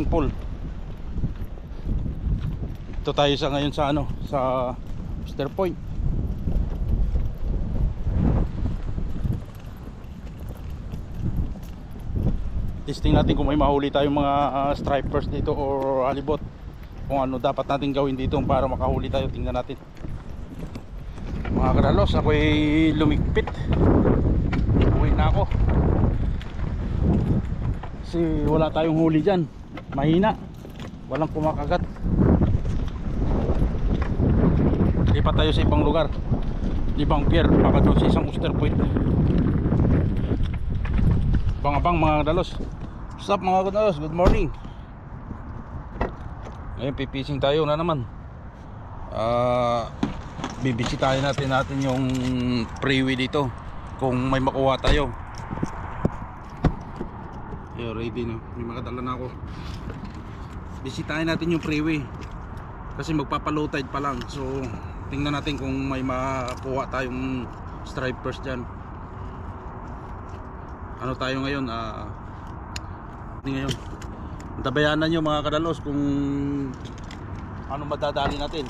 fishing pole. Ito tayo sa ngayon sa ano, sa Mister Point. Testing natin kung may mahuli tayong mga ah, stripers dito or alibot. Kung ano dapat natin gawin dito para makahuli tayo, tingnan natin. Mga kadalos, ako'y lumigpit. Uwi na ako. Kasi wala tayong huli dyan. Mahina. Walang kumakagat. Lipat tayo sa ibang lugar. Ibang pier, baka doon sa isang Ooster Point. Abang-abang mga kadalos. What's up mga kadalos? Good morning. Ngayon pipising tayo na naman. Ah, bibisitahin natin natin yung freeway dito kung may makuha tayo. Yo, ready na. May makadala na ako. Bisitahin natin yung freeway. Kasi magpapalow pa lang. So, tingnan natin kung may makuha tayong stripers dyan. Ano tayo ngayon? Ah, hindi ngayon. Tabayanan nyo mga kadalos kung ano madadali natin.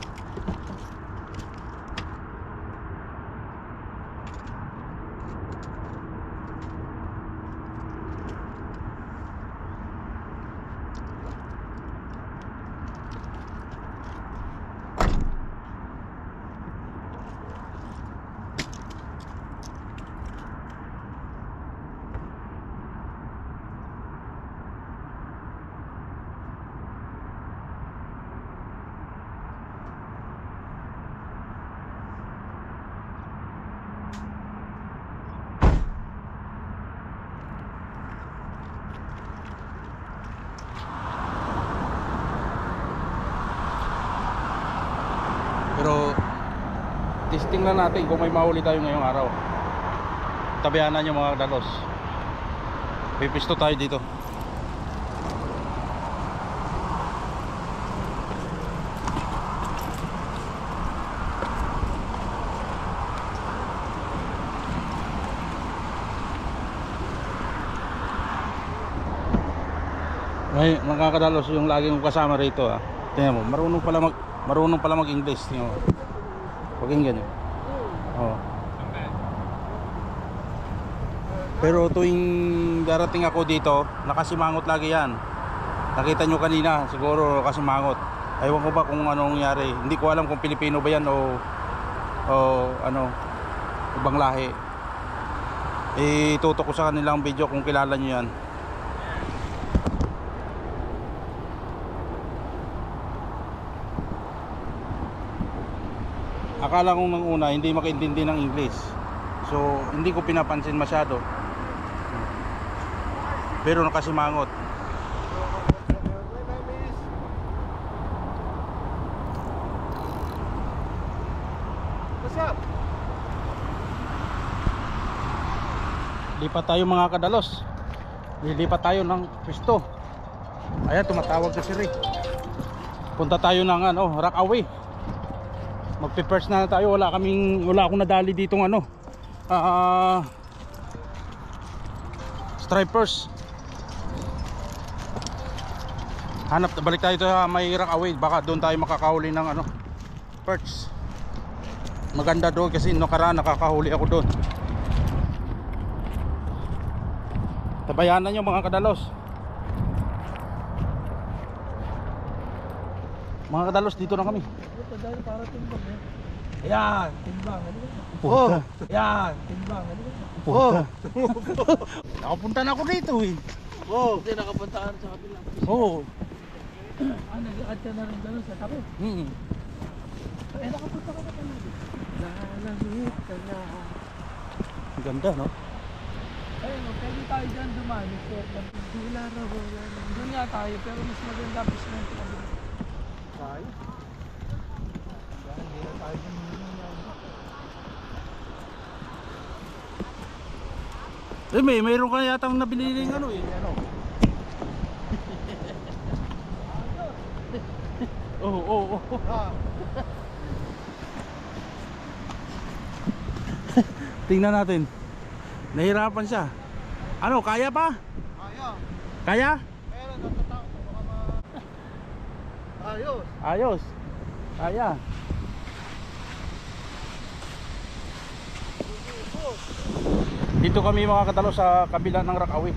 Pero testing lang natin kung may mahuli tayo ngayong araw. Tabihanan yung mga dalos. Pipisto tayo dito. May mga kadalos yung laging kasama rito ah. Tingnan mo, marunong pala mag marunong pala mag-English, tingnan mo. Pakinggan niyo. Oh. Pero tuwing darating ako dito, nakasimangot lagi yan. Nakita nyo kanina, siguro nakasimangot. Ewan ko ba kung anong nangyari. Hindi ko alam kung Pilipino ba yan o, o ano, ibang lahi. Itutok ko sa kanilang video kung kilala nyo yan. Akala kong nang una hindi makaintindi ng English. So, hindi ko pinapansin masyado. Pero nakasimangot. Lipat tayo mga kadalos. Lilipat tayo ng pwesto. Ayan, tumatawag na si Rick. Punta tayo ng ano, Rockaway. Magpe-first na tayo. Wala kaming wala akong nadali ditong ano. Ah stripers. Hanap balik tayo sa may Rockaway. Baka doon tayo makakahuli ng ano perch. Maganda doon kasi no nakaraan nakakahuli ako doon. Tabayanan nyo mga kadalos Mga kadalos dito na kami. Ayan, timbang. Ba? Puta. Ayan, timbang. Ba? Puta. Nakapunta na ako dito eh Oh. Hindi nakapuntaan sa kabila. Oo Ah, nag-add ka na rin gano'n sa tabi. hmm. Eh, nakapunta ka na pala. Lalamit ka na. Ang ganda no Ayun, oh, pwede tayo dyan dumani. Wala na, wala na. Doon nga tayo, pero mas maganda basement ka doon. Tayo? Hindi na tayo dyan. Eh may mayroon ka yatang nabili ng ano eh Ano? Oo oo Ah, Tingnan natin Nahirapan siya Ano kaya pa? ayaw. Kaya? Meron Ayos. Ayos. Kaya. Dito kami mga katalo sa kabila ng Rakawi.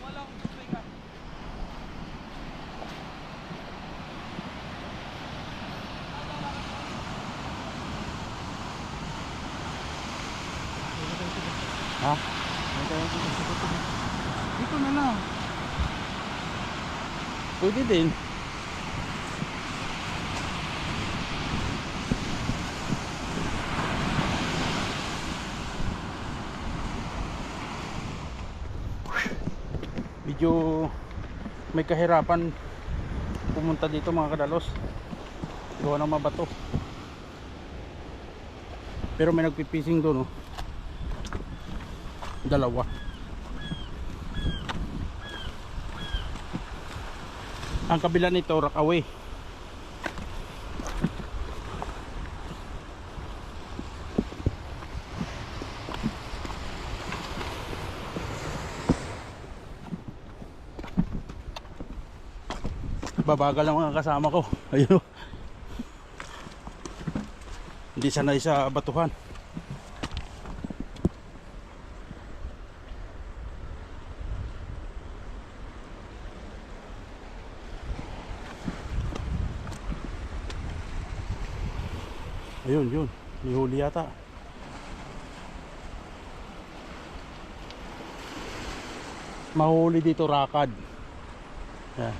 Walang tubig ah. Ha? Dito na lang. Pwede din. Medyo may kahirapan pumunta dito mga kadalos. Gawa ng mga bato. Pero may nagpipising doon, oh. Dalawa. Ang kabila nito, Rockaway. Babagal ang mga kasama ko. Ayun. Hindi sanay sa batuhan. Yata. Mahuli dito rakad. Yan.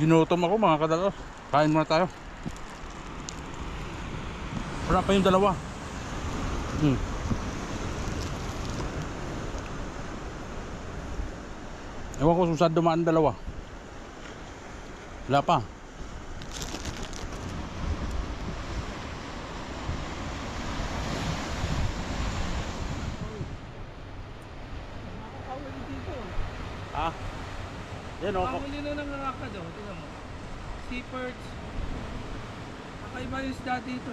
Ginutom ako mga kadalos. Kain muna tayo. Wala pa yung dalawa. Hmm. Ewan ko kung saan dumaan dalawa. Wala pa. Ha? Yan o. Nakakawin na ng rakad oh. Tingnan mo. Sea perch. Kakaiba yung isda dito.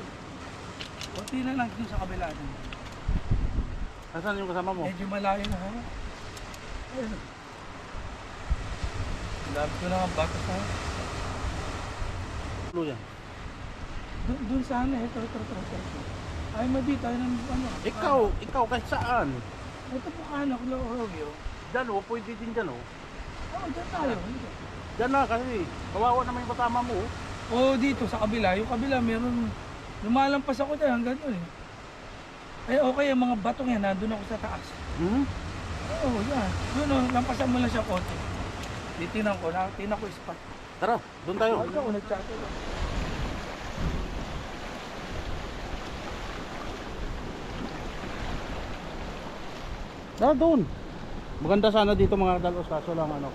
Kunti na lang dun sa kabila. Nasaan yung kasama mo? Medyo malayo na ha. Ayun. Labi ko na ang bato sa Ulo yan. Dun, dun sana eh. Ito, ito, ito, ito. Ay, mabit tayo ng ano. Ikaw, ikaw kahit saan. Ito po anak, Lorogyo. Dyan o, pwede din dyan o. Oo, oh, dyan tayo. Dyan na kasi. Kawawa naman yung kasama mo. oh. Oo, dito sa kabila. Yung kabila, meron... Lumalampas ako dyan hanggang doon eh. Ay, okay, ang mga batong yan, nandun ako sa taas. Hmm? Oo, yan. Doon, oh, lampasan mo lang siya konti. Titinan ko, na, tinan ko spot. Tara, doon tayo. Ay, ako nag-chat. Tara doon. Maganda sana dito mga dalos kaso lang ano.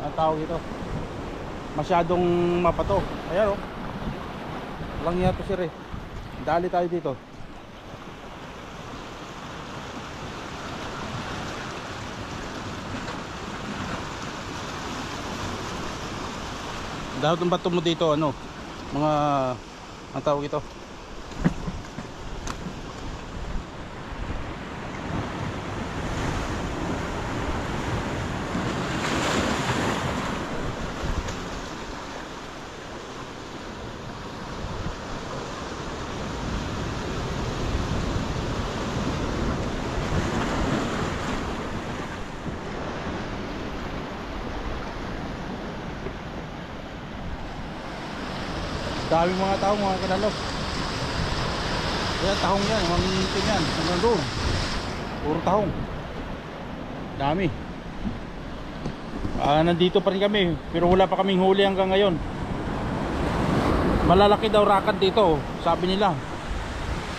Ang tawag ito. Masyadong mapato. Ayan o. Lang yato sir eh. Dali tayo dito. Dahil ng bato mo dito ano, mga ang tawag ito. Daming mga tao mga kanalo. Kaya tahong yan, mamimitin yan. Hanggang doon. Puro tahong. Dami. Ah, nandito pa rin kami, pero wala pa kaming huli hanggang ngayon. Malalaki daw rakat dito, sabi nila.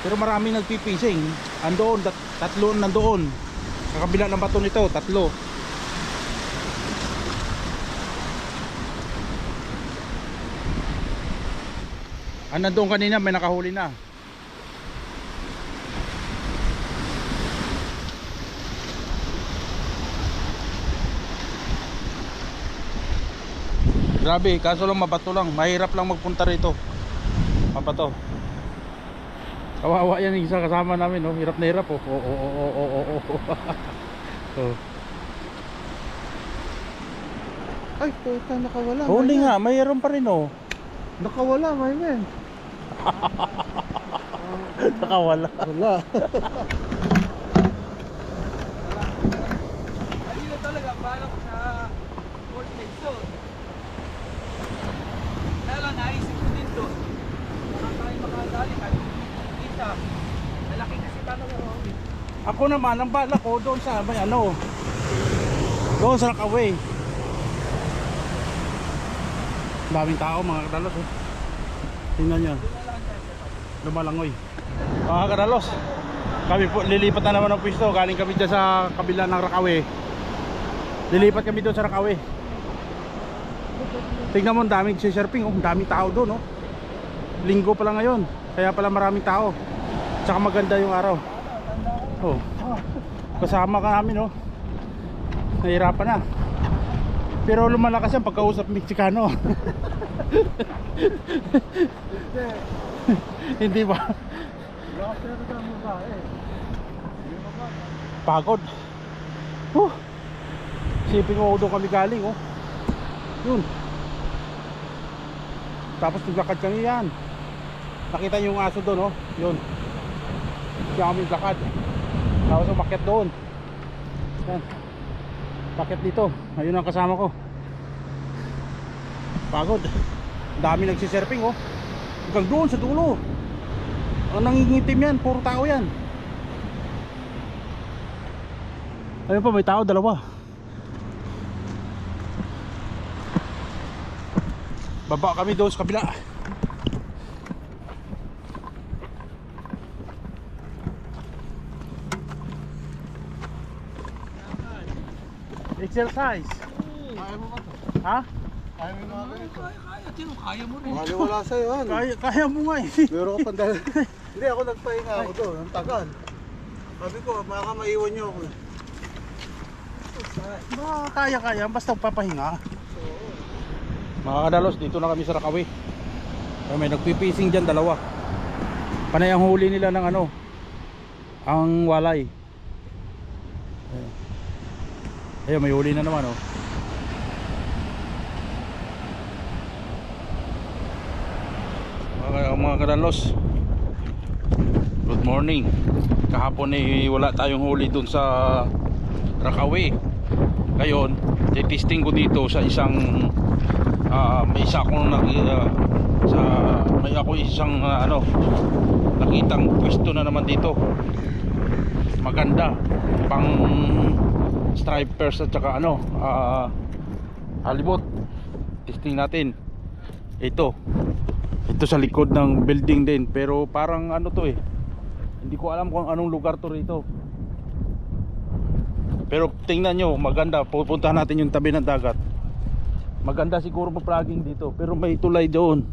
Pero maraming nagpipising. Andoon, tat tatlo nandoon. Sa kabila ng bato nito, tatlo. Ah, nandoon kanina, may nakahuli na. Grabe, kaso lang mabato lang. Mahirap lang magpunta rito. Mabato. Kawawa yan yung isa kasama namin, no? Hirap na hirap, oh. Oo, oo, oo, oo, oo. Oh. Ay, puta, nakawala. Huli nga, mayroon pa rin, oh. Nakawala, may men. Nakawala. Wala. Ayun na talaga, balak sa Fort Lexon. Kaya lang, naisip ko din doon. Baka tayo makadali kahit kita. Malaki kasi tanong mo. Ako naman, ang bala ko doon sa may ano. Doon sa Rakaway. Daming tao mga kadalos oh. Tingnan nyo. Lumalangoy. Mga kadalos. Kami po, lilipat na naman ng pwesto. Galing kami dyan sa kabila ng Rakaway. Lilipat kami doon sa Rakaway. Tingnan mo, daming surfing. Oh, daming tao doon. Oh. Linggo pa lang ngayon. Kaya pala maraming tao. Tsaka maganda yung araw. Oh. Kasama ka namin, oh. Nahirapan na. Pero lumalakas yan pagkausap Mexicano. Hindi ba? Pagod. Huh. Sipin mo doon kami galing, oh. Yun. Tapos naglakad kami yan. Nakita niyo yung aso doon, oh. Yun. Kaya kami naglakad. Tapos umakyat doon. Yan. Bakit dito? Ayun ang kasama ko. Pagod. Dami nagsisurfing, oh. Hanggang doon sa dulo. Ang nangingitim yan, puro tao yan. Ayun pa, may tao, dalawa. Baba kami doon sa kabila. Exercise. Kaya mo ba to? Ha? Kaya mo mga ganito. Kaya, kaya, Tino, kaya mo rin. Wala sa'yo yan. Kaya, kaya mo nga eh. Pero ka pandal. Hindi ako nagpahinga ako doon. Ang tagal. Sabi ko, baka maiwan niyo ako. Ba, kaya kaya, basta papahinga. Mga kadalos, dito na kami sa Rakawi. Ay, may nagpipising dyan, dalawa. Panay ang huli nila ng ano, ang walay. Ayun. Ayun, may huli na naman oh. Mga, mga kadalos, good morning. Kahapon eh, wala tayong huli dun sa Rakawi. Ngayon, testing ko dito sa isang ah, may isa akong nag ah, sa may ako isang ah, ano nakitang pwesto na naman dito. Maganda pang stripers at saka ano ah, halibut. Testing natin. Ito. Ito sa likod ng building din pero parang ano to eh. Hindi ko alam kung anong lugar to rito. Pero tingnan nyo, maganda. Pupuntahan natin yung tabi ng dagat. Maganda siguro pa-plugging dito. Pero may tulay doon.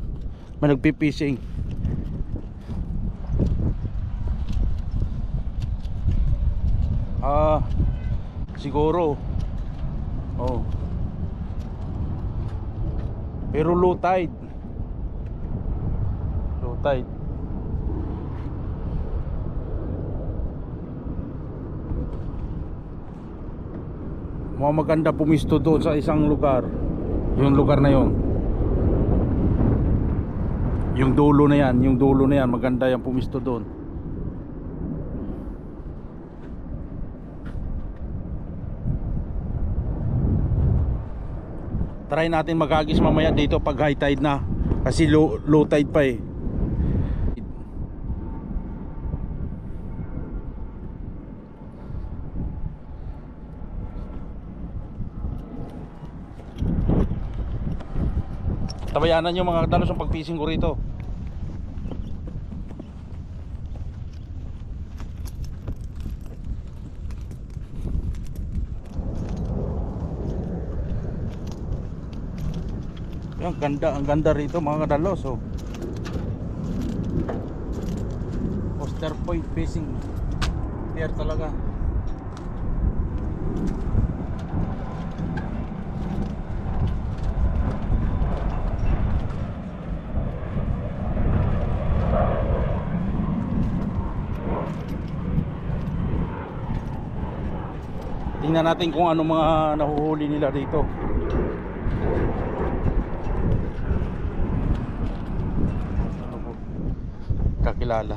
May nagpipising. Ah, siguro. Oh. Pero low tide. Low tide. mga maganda pumisto doon sa isang lugar yung lugar na yon yung dulo na yan yung dulo na yan maganda yung pumisto doon try natin magagis mamaya dito pag high tide na kasi low, low tide pa eh Tabayanan yung mga dalos ng pag-fishing ko rito. Yung ganda, ang ganda rito mga kadalos. Oh. Coaster Point facing pier talaga. Tingnan natin kung ano mga nahuhuli nila dito. Late.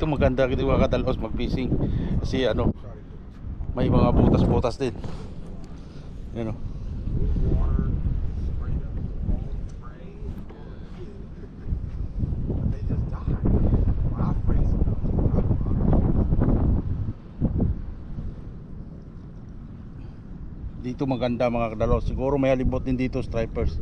Ito maganda kasi mga kadalos mag-fishing. Kasi ano, may mga butas-butas din. Ano. They just die. I freeze them. Dito maganda mga kadalos. Siguro may halibot din dito stripers.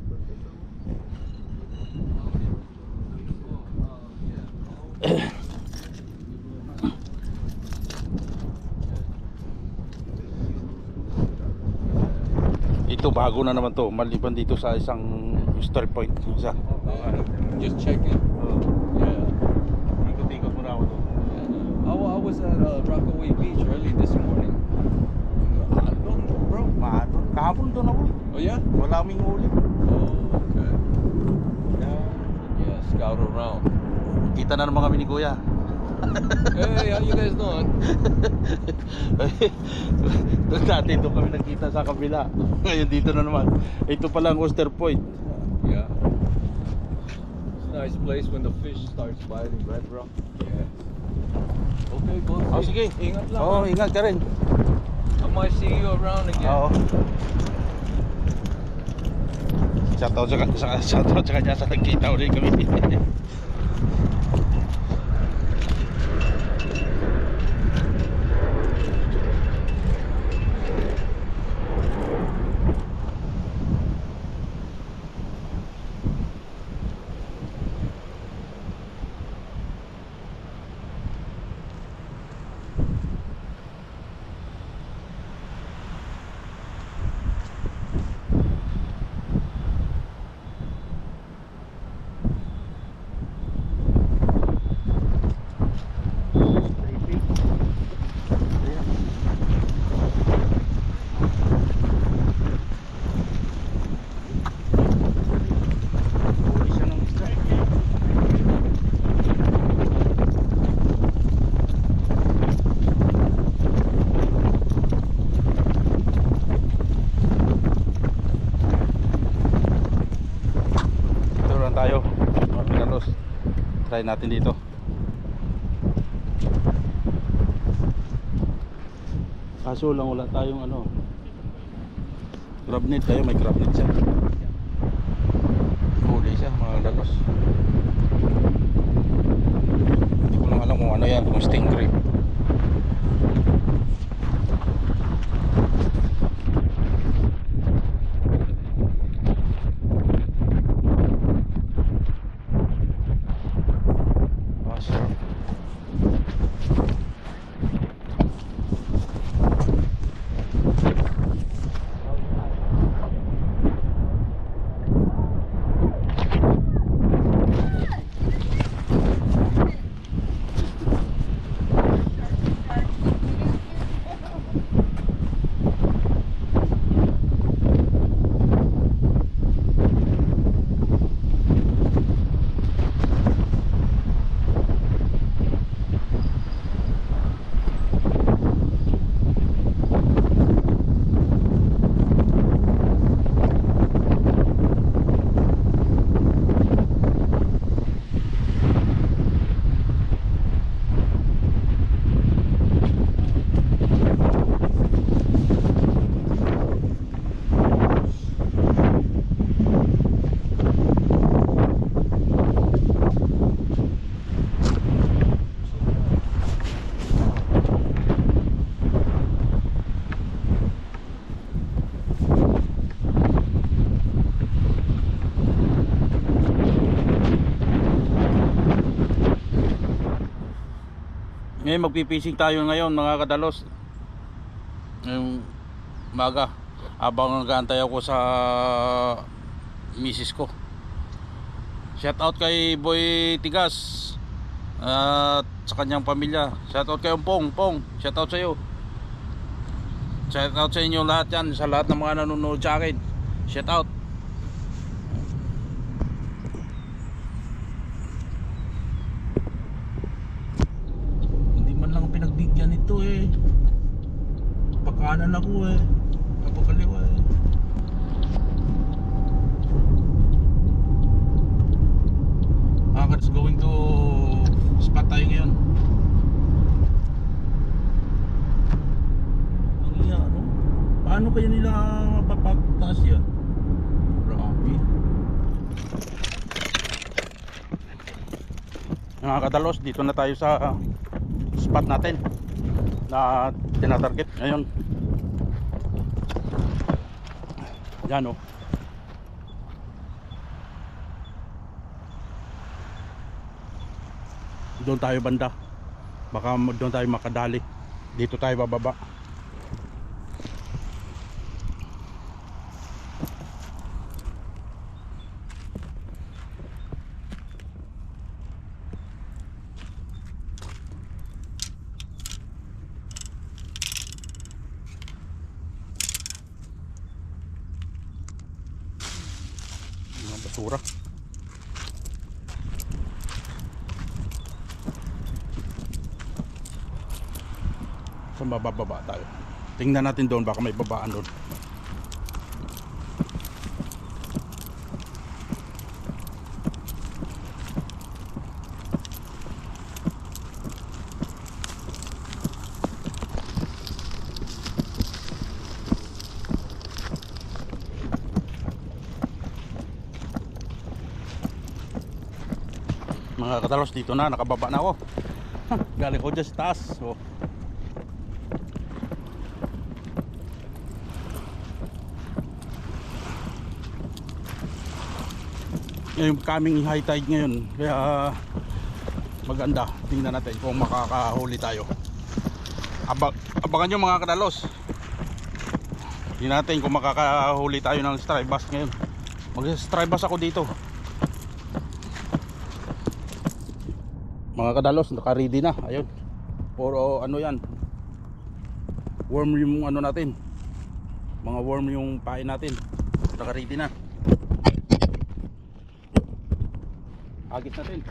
Ito bago na naman to maliban dito sa isang strip point isa. Just checking. Yeah. Ikot-ikot muna ako doon. I, wa- I was at uh, Rockaway Beach early this morning. I don't know, bro. Paano? Kahapon doon ako eh. Oh yeah. Wala kaming huli. Oh okay. Yeah. Yeah. Scout around. Kita na naman kami ni Kuya. hey, how you guys doing? Doon dati doon kami nagkita sa kabila. Ngayon dito na naman. Ito pala ang Oyster Point. Yeah. It's a nice place when the fish starts biting, right, bro? Yeah. Okay, boss. Oh, sige. Ingat lang. Oo, ha? ingat ka rin. I might see you around again. Oo. Shoutout sa, sa, shoutout sa kanya sa kami. Try natin dito. Kaso lang wala tayong ano. Crab net tayo, may crab net siya. Huli siya mga dalos. Hindi ko lang alam kung ano yan, kung stingray. Ah, sure. Ngayon magpipishing tayo ngayon mga kadalos. Ngayong maga. Habang nag-aantay ako sa misis ko. Shout out kay Boy Tigas. At sa kanyang pamilya. Shoutout kayo Pong, Pong. Shoutout sa iyo. Shoutout sa inyo lahat yan, sa lahat ng mga nanonood sa akin. Shoutout. Hindi man lang pinagbigyan ito eh. Eh. Kapakaliwa eh. Ah, let's going to spot tayo ngayon. Ang iya, ano? Paano kaya nila mapapagtaas yan? Grabe. Mga kadalos, dito na tayo sa spot natin na tinatarget ngayon. Yan o. Doon tayo banda. Baka doon tayo makadali. Dito tayo bababa. Mga basura. Sa mabababa tayo. Tingnan natin doon baka may babaan doon. Mga katalos dito na, nakababa na ako. Galing ko dyan sa taas. So, yung coming high tide ngayon. Kaya maganda. Tingnan natin kung makakahuli tayo. Aba abangan nyo mga kadalos. Tingnan natin kung makakahuli tayo ng strike bass ngayon. Mag strike bass ako dito. Mga kadalos naka ready na. Ayun. Puro ano yan. Worm yung ano natin. Mga worm yung pain natin. Naka ready na agit natin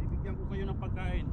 bibigyan ko kayo ng pagkain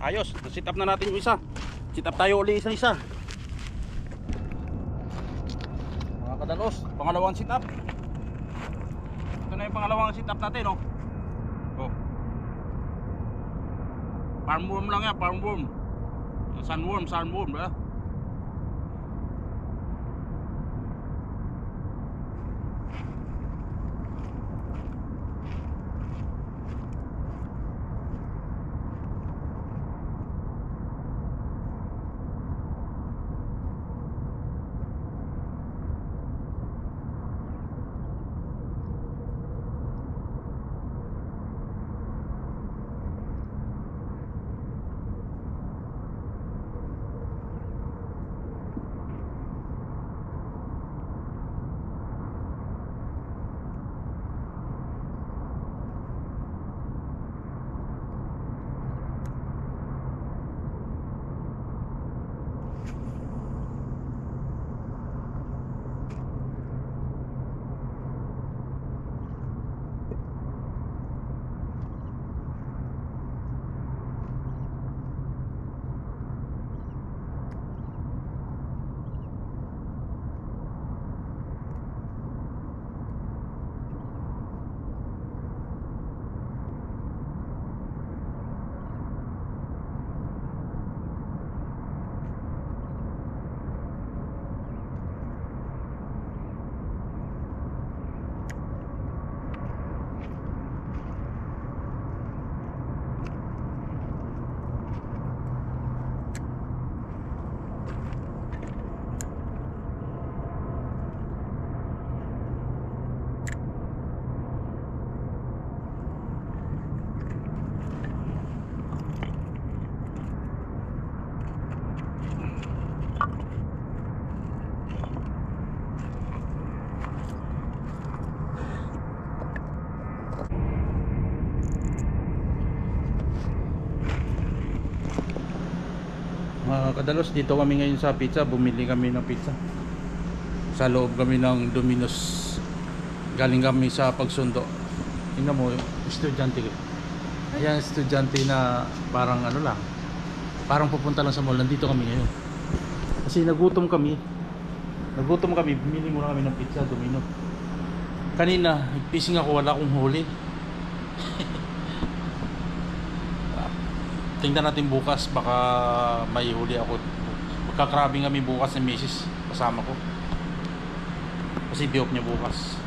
Ayos, sit up na natin yung isa. Sit up tayo uli isa isa. Mga kadalos, pangalawang sit up. Ito na yung pangalawang sit up natin, oh. Oh. Farm worm lang yan, farm worm. Sunworm, sunworm, ba? Mga kadalos dito kami ngayon sa pizza, bumili kami ng pizza. Sa loob kami ng Domino's. Galing kami sa pagsundo. Tingnan mo, estudyante ko. Ayan, estudyante na parang ano lang. Parang pupunta lang sa mall. Nandito kami ngayon. Kasi nagutom kami. Nagutom kami, bumili muna kami ng pizza, Domino. Kanina, nagpising ako, wala akong huli. Tingnan natin bukas, baka may huli ako. Magkakrabing kami bukas ng misis, kasama ko. Kasi off niya bukas.